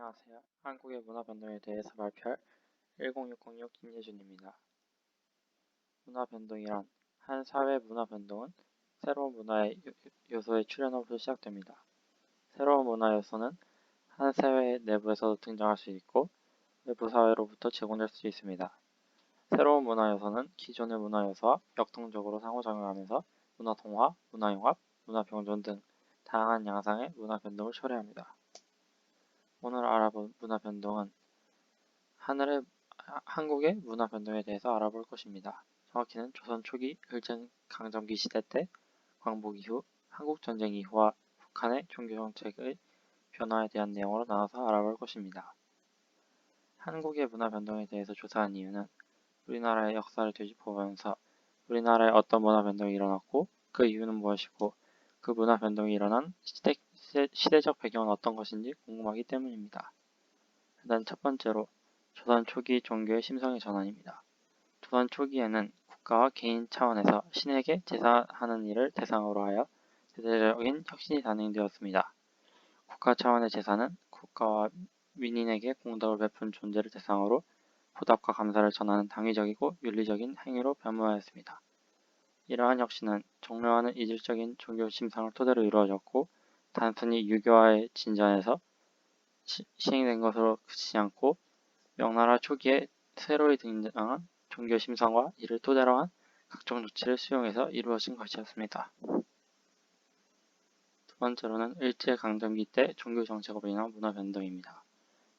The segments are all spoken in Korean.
안녕하세요. 한국의 문화 변동에 대해서 발표할 10606 김예준입니다. 문화 변동이란 한 사회의 문화 변동은 새로운 문화의 요소의 출현으로부터 시작됩니다. 새로운 문화 요소는 한 사회 내부에서도 등장할 수 있고 외부 사회로부터 제공될 수 있습니다. 새로운 문화 요소는 기존의 문화 요소와 역동적으로 상호작용하면서 문화 동화, 문화 융합, 문화 병존 등 다양한 양상의 문화 변동을 초래합니다. 오늘 알아볼 문화 변동은 하늘의 한국의 문화 변동에 대해서 알아볼 것입니다. 정확히는 조선 초기 일제 강점기 시대 때 광복 이후 한국 전쟁 이후와 북한의 종교 정책의 변화에 대한 내용으로 나눠서 알아볼 것입니다. 한국의 문화 변동에 대해서 조사한 이유는 우리나라의 역사를 되짚어보면서 우리나라에 어떤 문화 변동이 일어났고 그 이유는 무엇이고 그 문화 변동이 일어난 시대, 시대, 적 배경은 어떤 것인지 궁금하기 때문입니다. 일단 첫 번째로 조선 초기 종교의 심성의 전환입니다. 조선 초기에는 국가와 개인 차원에서 신에게 제사하는 일을 대상으로 하여 대대적인 혁신이 단행되었습니다. 국가 차원의 제사는 국가와 민인에게 공덕을 베푼 존재를 대상으로 보답과 감사를 전하는 당위적이고 윤리적인 행위로 변모하였습니다. 이러한 혁신은 종료하는 이질적인 종교 심상을 토대로 이루어졌고 단순히 유교화의 진전에서 시, 행된 것으로 그치지 않고 명나라 초기에 새로이 등장한 종교 심상과 이를 토대로 한 각종 조치를 수용해서 이루어진 것이었습니다. 두 번째로는 일제강점기 때 종교 정책으로 인한 문화 변동입니다.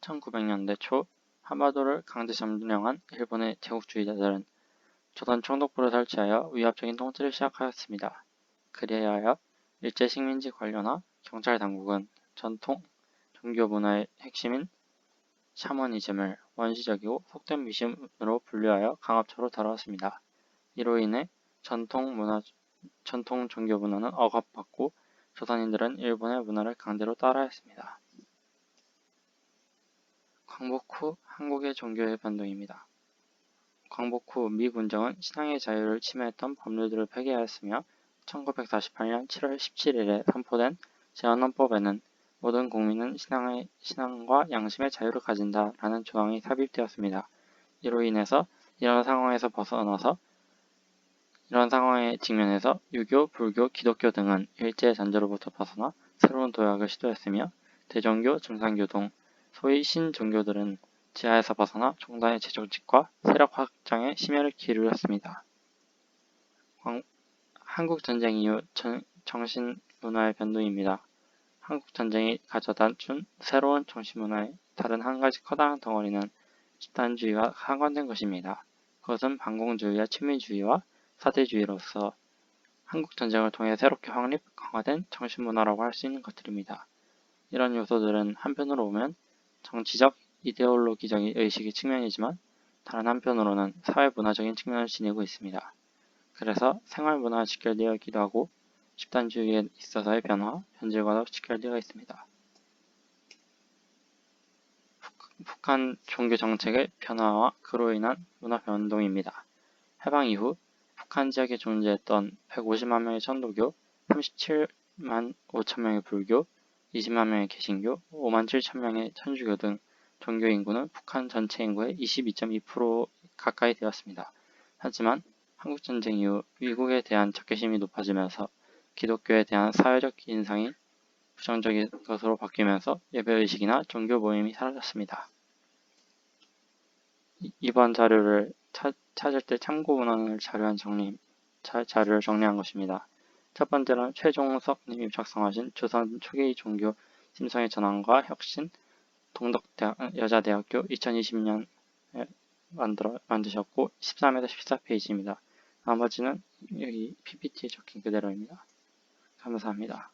1900년대 초 한반도를 강제 점령한 일본의 제국주의자들은 조선 총독부를 설치하여 위압적인 통치를 시작하였습니다. 그리하여 하여 일제 식민지 관료나 경찰 당국은 전통 종교 문화의 핵심인 샤머니즘을 원시적이고 속된 미심으로 분류하여 강압적으로 다루었습니다. 이로 인해 전통 문화 전통 종교 문화는 억압받고 조선인들은 일본의 문화를 강제로 따라했습니다. 광복 후 한국의 종교의 변동입니다. 광복 후 미 군정은 신앙의 자유를 침해했던 법률들을 폐기하였으며 1948년 7월 17일에 선포된 제헌헌법에는 모든 국민은 신앙의, 신앙과 양심의 자유를 가진다 라는 조항이 삽입되었습니다. 이로 인해서 이런 상황에서 벗어나서 이런 상황에 직면해서 유교, 불교, 기독교 등은 일제의 잔재로부터 벗어나 새로운 도약을 시도했으며 대종교, 증산교 등 소위 신종교들은 지하에서 벗어나 종단의 재정직과 세력 확장에 심혈을 기울였습니다. 한국전쟁 이후 정신문화의 변동입니다. 한국전쟁이 가져다 준 새로운 정신문화의 다른 한 가지 커다란 덩어리는 집단주의와 상관된 것입니다. 그것은 반공주의와 친민주의와 사대주의로서 한국전쟁을 통해 새롭게 확립, 강화된 정신문화라고 할 수 있는 것들입니다. 이런 요소들은 한편으로 보면 정치적, 이데올로기적인 의식의 측면이지만 다른 한편으로는 사회문화적인 측면을 지니고 있습니다. 그래서 생활문화와 직결되어 있기도 하고 집단주의에 있어서의 변화, 변질과도 직결되어 있습니다. 북한 종교 정책의 변화와 그로 인한 문화 변동입니다. 해방 이후 북한 지역에 존재했던 150만 명의 천도교, 37만 5천 명의 불교, 20만 명의 개신교, 5만 7천 명의 천주교 등 종교 인구는 북한 전체 인구의 22.2% 가까이 되었습니다. 하지만 한국전쟁 이후 미국에 대한 적개심이 높아지면서 기독교에 대한 사회적 인상이 부정적인 것으로 바뀌면서 예배의식이나 종교 모임이 사라졌습니다. 이번 자료를 차, 찾을 때 참고 문헌을 자료한 정리, 자, 자료를 정리한 것입니다. 첫 번째는 최종석 님이 작성하신 조선 초기 종교 심성의 전환과 혁신 동덕대학, 여자대학교 2020년에 만들어, 만드셨고 13에서 14페이지입니다. 나머지는 여기 PPT에 적힌 그대로입니다. 감사합니다.